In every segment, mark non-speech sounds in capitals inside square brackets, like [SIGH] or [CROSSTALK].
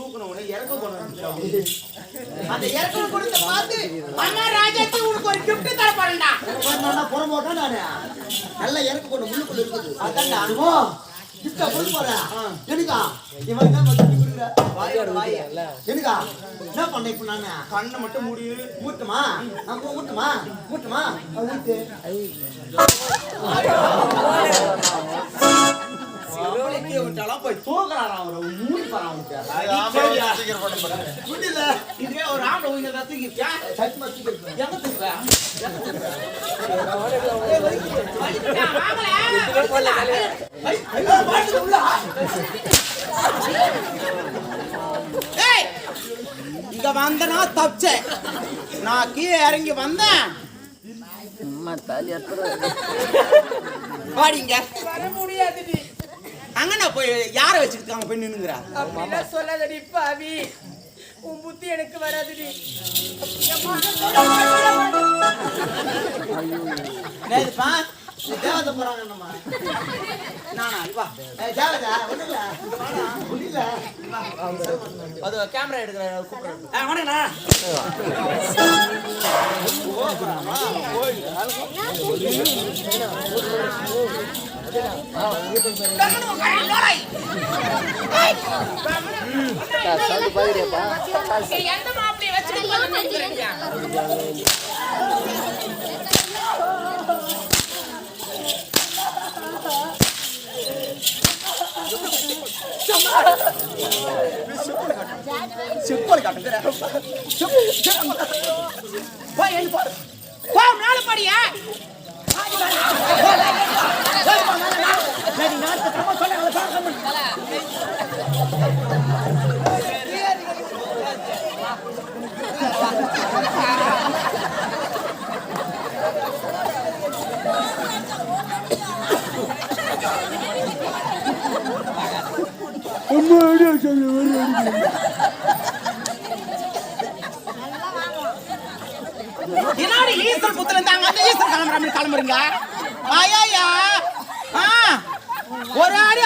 தூக்கணும் உடனே இறக்க கொண்டு அந்த இறக்கண கொடுத்த பார்த்து உனக்கு ஒரு தர போறேன்டா போட்டா நானு? நல்லா இறக்க கொண்டு முள்ளுக்குள்ள இருக்குது. அதான்டா. அனுபவம். கிட்ட போய் போறேன் எனக்கா? இவன் என்ன பண்ணி கொடுக்குற? வாயோட வாய். எனக்கா? என்ன பண்ண இப்ப நானு? கண்ணை மட்டும் மூடி. மூட்டுமா? நம்ம மூட்டுமா? மூட்டுமா? ஊட்டு அவளுக்கு விட்டாலாம் போய் அவரை. மூடி இதே ஒரு ஆம்பளை உயிரை எங்க இங்க வந்தனா தப்பிச்சே. நான் கீழே இறங்கி வந்தேன். வாடிங்க வர முடியாதுடி அங்கண்ணா போய் யாரை வச்சுக்கிட்டு அங்க போய் நின்னுங்கிறா அப்படிலாம் சொல்லாதடி பாவி. உன் புத்தி எனக்கு வராதுடி. நேதுப்பா தேவதை போறாங்க நம்ம நானா வா தேவதை அது கேமரா எடுக்கிற கூப்பிடுறேன் ஆ வணக்கண்ணா எந்த மாப்பிளைய வச்சுக்கிட்டு வந்து நின்னுக்கிறீங்க? செப்பல் காட்டுங்கிற வா எழுந்து போ வா மேல படியா என்னடி ஈஸ்வர் புத்துல இருந்தாங்க அந்த ஈஸ்வர் கிளம்புற மாதிரி கிளம்புறீங்க? ஐயா ஆ. ஒரு ஆடி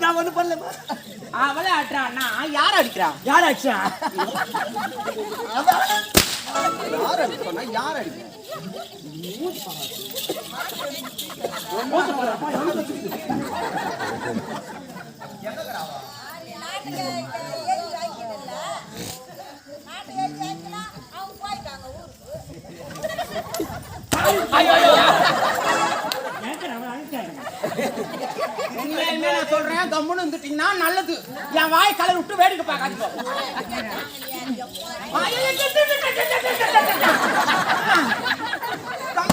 நான் ஒண்ணு பண்ணல அவளே ஆட்டுறான்னா யார் அடிக்கிறா? யார் அடிச்சா? யார் அடிச்சா யார் அடிக்கிறா [LAUGHS] உண்மையுமே நான் சொல்றேன் கம்முன்னு நல்லது என் வாய் கலர் விட்டு வேடிக்கை பார்க்காதீங்க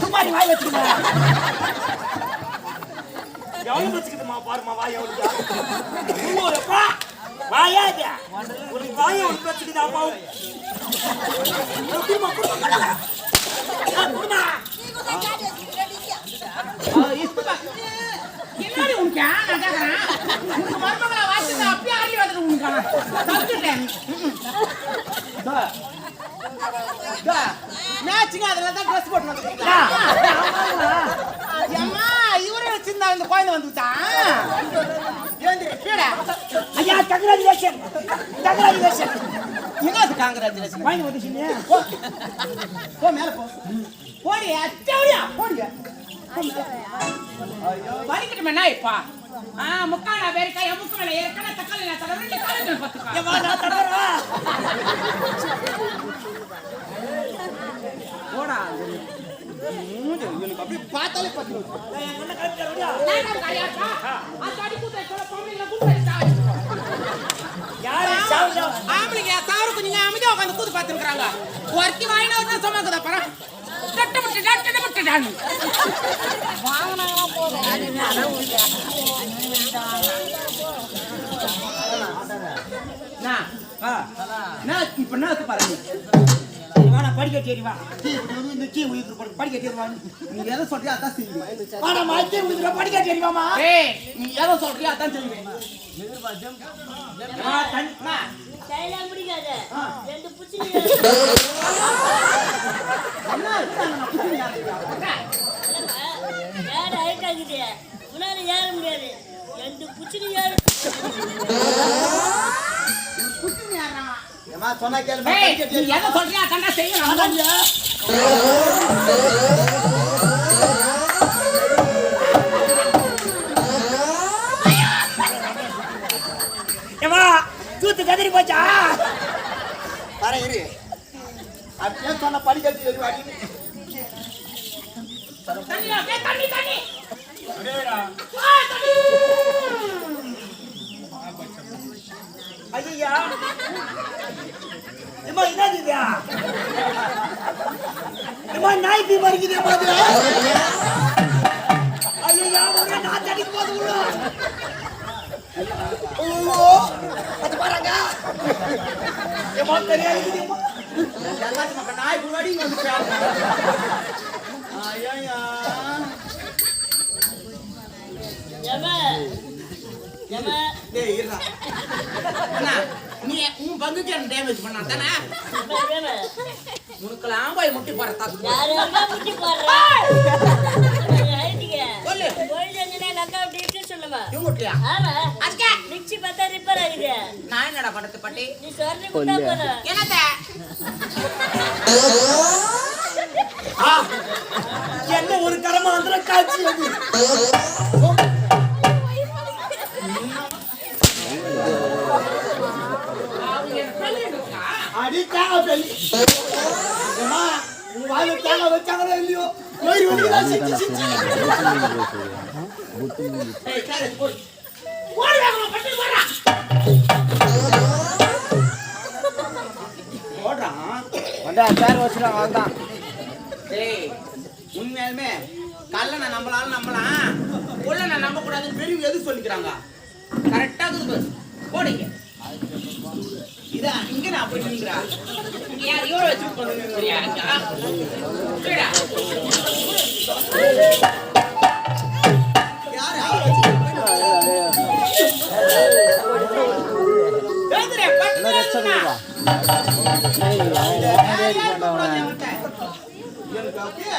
சும்மாடி வாய் வச்சுக்கோங்க எவ்வளவு வச்சுக்கிட்டுமா பாருமா வாய் எவ்வளவு வாயாத ஒரு வாய ஒன்று வச்சுக்கிட்டு உனக்கு நான் கேட்கறேன் உனக்கு மருமகளை வாசித்து அப்பயே ஆடி வந்துட்டு உனக்கு? தப்பிட்டேன் மேட்சிங் அதுல தான் ட்ரெஸ் போட்டு வந்துருக்கீங்களா ஏம்மா இவரே வச்சிருந்தா இந்த குழந்தை வந்துட்டான். ஐயா கங்க்ராச்சுலேஷன் கங்க்ராச்சுலேஷன் என்னது காங்கிராச்சுலேஷன் வாங்கி வந்துட்டீங்க. போ. மேல போ. போடி அச்சோடியா போடி வலிக்கட்டுமே என்ன இப்பா ஆ முக்கால பேருக்கா என் முக்கு மேல ஏற்கனவே தக்காளி நான் தடவை ரெண்டு காலத்தில் பத்துக்கா நான் தடவா போடா. எனக்கு அப்படியே பார்த்தாலே ஆம்பளைங்க சாவர உட்காந்து கூத்து பார்த்துருக்காங்க ஒருத்தி வாங்கினா சுமக்குதா டட்டு முட்டு டட்டு முட்டு நான் என்ன இருக்கு பாருங்க வாடா படிக்க தேடி வா. டீ, இப்படி வந்து இந்த டீ உயிர் போடு. படிக்க தேடி வா. நீ எதை சொல்றியோ அதான் செய்வேன். வாடா மாத்தி உயிர படிக்க தேடி வாமா. ஏய். நீ எதை சொல்றியோ அதான் செய்வேன். நான் முன்னாடி ஏற முடியாது. ரெண்டு புச்சினு ஏறு. ஏம்மா, சொன்னா தெரியுமா? எதை சொல்றியோ அதான் செய்யணும் அதான் ஏமா தூத்து கதறி போச்சா? வரேன், இரு. அப்படியே சொன்னா படிக்க தெரியுமா? தண்ணி ஏய், தண்ணி தண்ணி. ஐயா ஏமா என்னது இது ஏமா நாய் பீ மறிக்குதே பாது ஐயா ஒரே நாத்து அடிக்க போது உள்ள ஓ அது பாருங்க ஏமா தெரியாது எல்லாத்தையும் மக்கள் நாய் முன்னாடி வந்து. ஐயையா. ஏமா ஏமா டேய், இருடா. அண்ணா, நீ உன் பங்குக்கு டேமேஜ் பண்ணா தானே உனக்கெல்லாம் போய் முட்டி போற தப்பு யாரெல்லாம் முட்டி நான் என்னடா படத்து பட்டி? நீ சொல்லி என்னத்த? ஆ, என்ன ஒரு கரமாந்திர காட்சி அது அவங்க என்ன சொல்லிடுக்கா அடி தேங்காய் பெல்லி. ஏம்மா, உன் வாயில தேங்காய் வச்சாங்களோ இல்லையோ பட்டி போடா போடுறான். டேய் உண்மையாலுமே கல்லனை நம்பலாம் நம்பலாம் உள்ளனை நம்ப கூடாதுன்னு பெரியவங்க எதுக்கு சொல்லிக்கிறாங்க கரெக்டா இருக்குது பாரு. போடுங்க இதா இங்க நான் போய் இங்க யார் இவரை வச்சு பண்ணுறியா சரிடா யாரு? அவரை வச்சு எனக்கு அப்படியே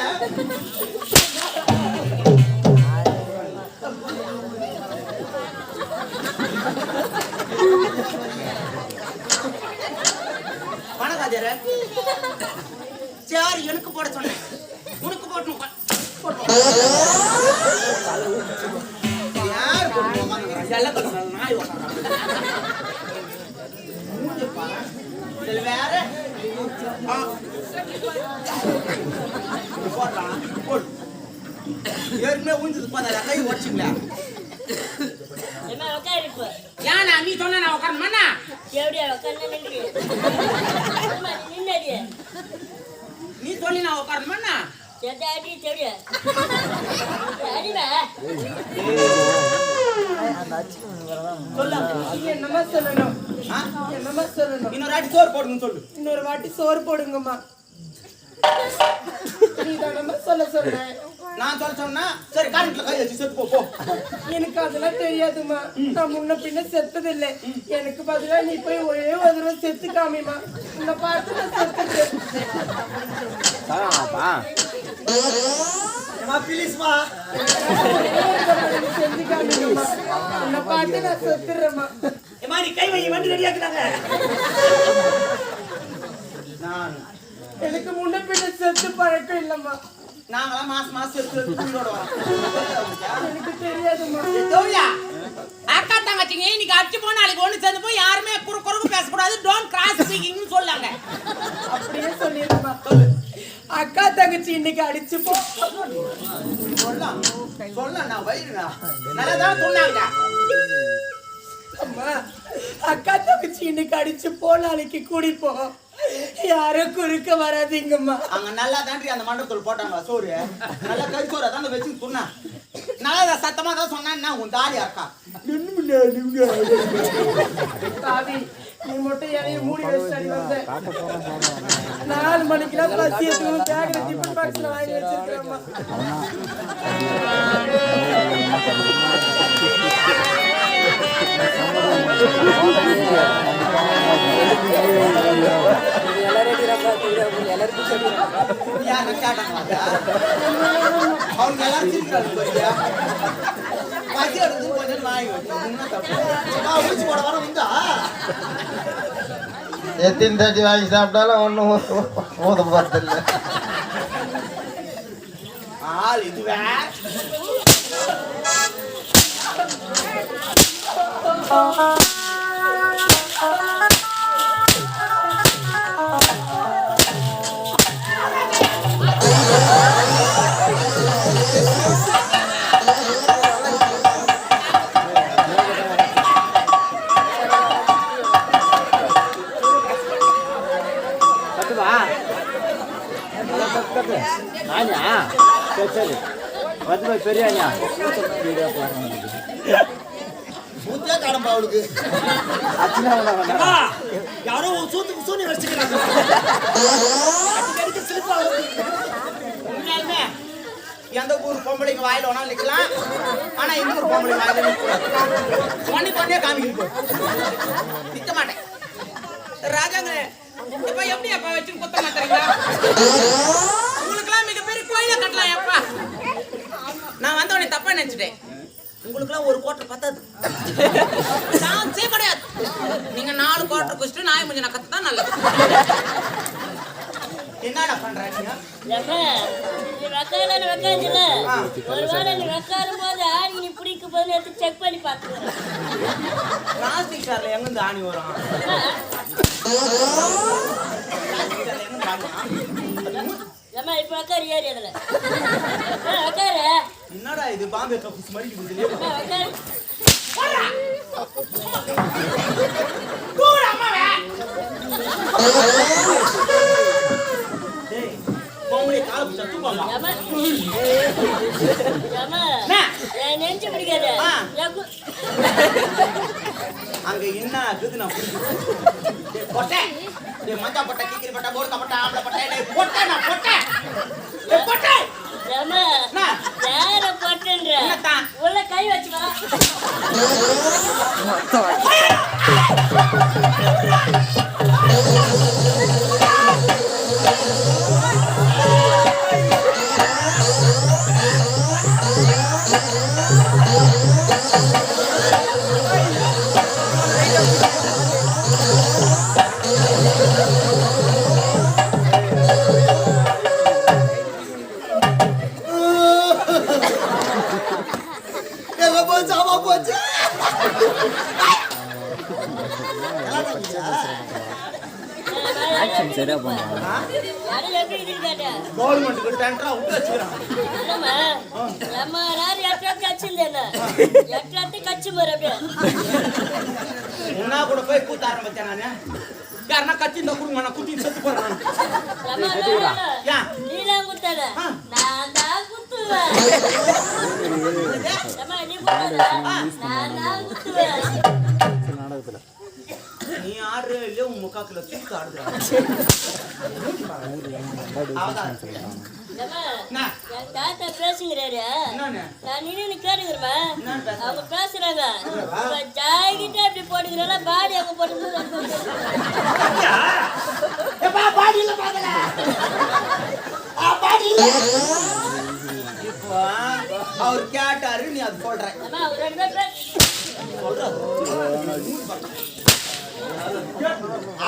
வணக்காதேர சரி எனக்கு போட சொன்னேன். உனக்கு போட்டணும் யார் போட்டு நாய் வேற? ஏற்கனவே ஊஞ்சது போதா கை உடச்சிங்களா ஏன்னா நீ சொன்ன நான் உட்காரணுமாண்ணா எப்படியா உட்காந்து நீ சொல்லி நான் உட்காரணுமாண்ணா இன்னொரு வாட்டி சோறு போடுங்கன்னு சொல்லு. இன்னொரு வாட்டி சோறு போடுங்கம்மா. நீ தானம்மா சொல்ல சொல்ற நான் சொல்ல சொன்னா சரி காரண்ட்ல கை வச்சு செத்து போ எனக்கு அதெல்லாம் தெரியாதும்மா. நான் முன்ன பின்ன செத்ததில்லை. எனக்கு பதிலா நீ போய் ஒரே ஒரு தடவை செத்து காமிமா உன்னை பார்த்து நான் செத்துட்டு ஏம்மா, ப்ளீஸ்மா. செஞ்சு காமிங்கம்மா உன்னை பார்த்து நான் செத்துடுறேம்மா ஏமா நீ கை வை வண்டி ரெடியாக்குறாங்க நான் எனக்கு முன்ன பின்ன செத்து பழக்கம் இல்லம்மா. நாங்களாம் மாசம் மாசம் தோழியா அக்கா தங்கச்சிங்க இன்னைக்கு அடிச்சு போய் நாளைக்கு ஒண்ணு சேர்ந்து போய் யாருமே குறு குறுக்கு பேசக்கூடாது. டோன்ட் கிராஸ் ஸ்பீக்கிங்னு சொல்லாங்க. அப்படியே சொல்லிடுமா. அக்கா தங்கச்சி இன்னைக்கு அடிச்சு போ. சொல்லலாம் சொல்லலாம் நான் வயிறுடா நல்லா தான் சொன்னாங்க. அம்மா அக்கா தங்கச்சி இன்னைக்கு அடிச்சு போ நாளைக்கு கூடி போ. யாரும் குறுக்க வராதீங்கம்மா. அங்க நல்லா தாண்டி அந்த மண்டபத்தில் போட்டாங்க சோறு. நல்லா கறி சோறு அதான் வச்சு சொன்னா நல்லா சத்தமா தான் சொன்னா உன் தாலி அக்கா பாவி நீ மட்டும் என்னைய மூடி வந்த? நாலு மணிக்கெல்லாம் பசி எடுத்து பேக்ல டிஃபன் பாக்ஸ்ல வாங்கி வச்சிருக்கிறேம்மா. யாரு தட்டி வாங்கி சாப்பிட்டாலும் சிரிக்கிறாங்க ஊத பசி ஆள் இதுவே வாங்கி வச்சு உண்மை தப்பு சும்மா ஊசி போட வர வந்தா எத்தனை தட்டி வாங்கி சாப்பிட்டாலும் ஒன்றும் ஊத போறதில்ல ஆள் காடம்பா அவளுக்கு யாரோ ஒரு சூத்துக்கு சூனி வச்சுக்கிறாங்க எந்த ஊர் பொம்பளைக்கு வாயில வேணாலும் நிக்கலாம். ஆனா இந்த ஊர் பொம்பளை வாயில நிற்கக்கூடாது ஒண்ணு கொண்டே காமிக்கிட்டு நிக்க மாட்டேன். ராஜாங்க இப்ப எப்படி அப்பா வச்சு குத்த மாட்டீங்களா உங்களுக்கெல்லாம் மிகப்பெரிய கோயில கட்டலாம் எப்பா நான் வந்த உடனே தப்பா நினைச்சிட்டேன். உங்களுக்குலாம் ஒரு கோட்டை பத்தாது. சான்ஸே கிடையாது. நீங்க நாலு கோட்டை குடிச்சிட்டு நாய் முடிஞ்ச நக்கத்தை தான் நல்லது. என்னடா பண்றீங்க வெக்காலன்னு வெக்காஞ்சில, ஒருவேளை நீ வெக்காரும் போது ஆணி நீ பிடிக்கும் போது எடுத்து செக் பண்ணி பார்த்துக்கிறேன் பிளாஸ்டிக் சேர்ல எங்க இருந்து ஆணி வரும்? ஏம்மா இப்ப வெக்காரு ஏறி அதுல. ஆ, வெக்காரு என்னடா இது? பாம்பே கப்புஸ் மாதிரி இருக்குது [LAUGHS] அங்க என்ன ஆகுது நான் புரிஞ்சுக்கிறேன். டேய் பொட்டை. டேய் மஞ்சா பொட்டை கிக்கிரி பொட்டை போர்க்கா பொட்டை ஆம்பளை பொட்டை டேய் பொட்டை நான் பொட்டை. டேய் உள்ள கை வச்சு வா. என்ன? கூட போய் கூத்த ஆரம்பிச்சேன் நானு. யாருன்னா கத்தி இந்த குடுங்க நான் குத்தி செத்து போறேன் ஏம்மா, நீ ஆடுற இல்லையோ உன் முக்காக்குல தூக்கு ஆடுறான் தாத்தா பேசுங்கிறாரு நான் நின்று பேசுறாங்க? அவங்க பேசுறாங்க. இப்ப ஜாகிட்டே அப்படி போட்டுக்கிறனால பாடி அங்க போட்டு பாடியில பாக்கல. பாடியில. அவர் கேட்டாரு நீ அது சொல்ற.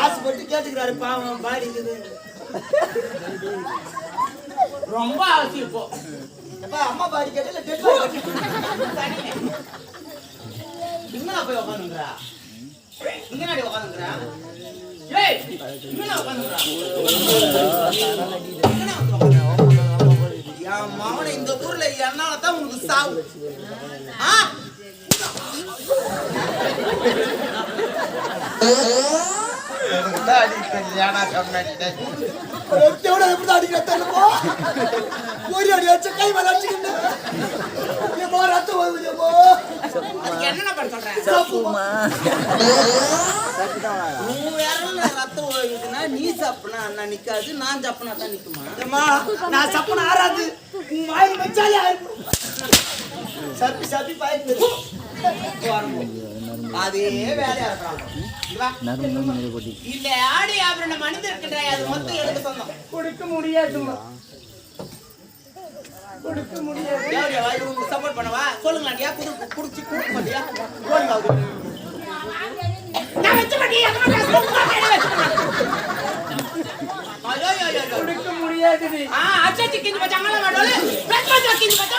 ஆசைப்பட்டு கேட்டுக்கிறாரு பாவம் பாடி இருக்குது. ரொம்ப அவசியம் இப்போ. எப்பா அம்மா பாடி கேட்டல டெட் இங்கனா போய் உட்காந்துங்கறா இங்க உட்காந்துங்கறா ஏய் இங்கனா உட்காந்துங்கறா என் மகனை இந்த ஊர்ல என்னால தான் உனக்கு சாவு. ஆ? தான் சொன்னேன் எவ்வளோ எப்படி அடிக்கிற தெரியுமா ஒரு அடி கை மேல அடிச்சுக்கிட்டு ரத்தம் வருது பண்ண சொல்றேன் ரத்தம் நீ சப்புனா அண்ணா நிக்காது நான் சப்புனா தான் நிக்குமா நான் சப்பன ஆறாது உன் வச்சாலே ஆயிரும் சப்பி சப்பி பாய்க்கு. அதே வேலையா இருக்கிறாங்க இந்த ஆடி ஆபரண மனிதர் இருக்கின்ற அது மொத்தம் சொந்தம் கொடுக்க முடியாதுமா கொடுக்க முடியாது. சப்போர்ட் பண்ணவா? சொல்லுங்க அண்டியா குடு குடிச்சு குடுக்க மாட்டியா நான் வச்ச மாட்டியா கொடுக்க முடியாது ஆ அச்சாச்சி கிஞ்சி பச்சா அங்கல மாடோல கிஞ்சி பச்சா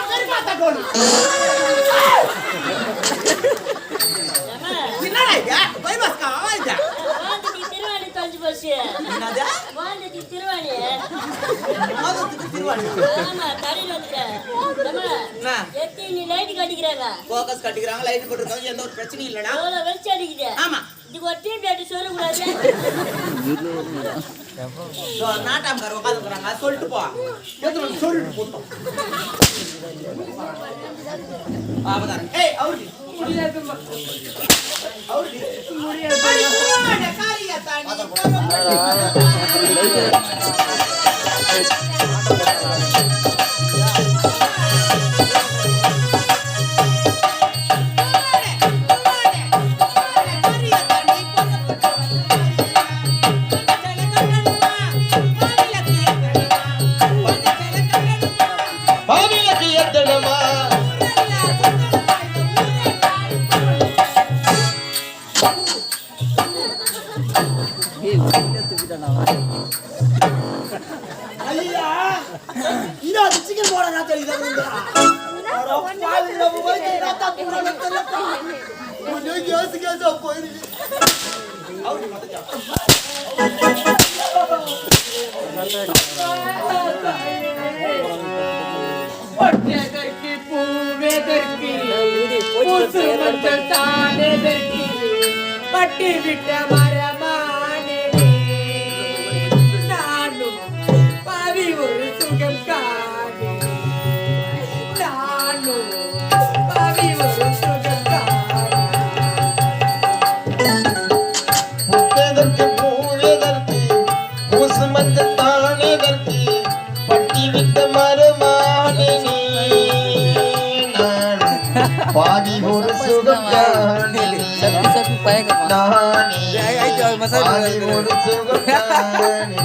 என்னடா இது பைபாஸ் கா ஆவாய்டா வாழ்ந்ததுக்கு திருவாணி தொலைஞ்சு போச்சு என்னது வாழ்ந்ததுக்கு திருவாணி மோதத்துக்கு திருவாணி ஆமா கடையில் வந்துட்டேன் ஏம்மா, என்ன எத்தி நீ லைட் கட்டிக்கிறாங்க லைட் போட்டுருக்காங்க எந்த ஒரு பிரச்சனையும் இல்லடா. எவ்வளவு வெளிச்சம் அடிக்குது ஆமா இதுக்கு ஒரு நாட்டாமக்கார உட்காந்துக்கிறாங்க சொல்லிட்டு போ. எத்தனை மணி சொல்லிட்டு போட்டோம். அவதார் ஏய் அவரு முடியாதுமா அவரு முடியாது ஐயா இந்த அது சிக்கன் போட நான் தெரியுது கேசு கேசா போயிருக்கு பொட்டெதற்கு பூவெதற்கு பூசு மஞ்சள் தானெதற்கு பட்டி விட்ட பாதி ஒரு சுகத்தானே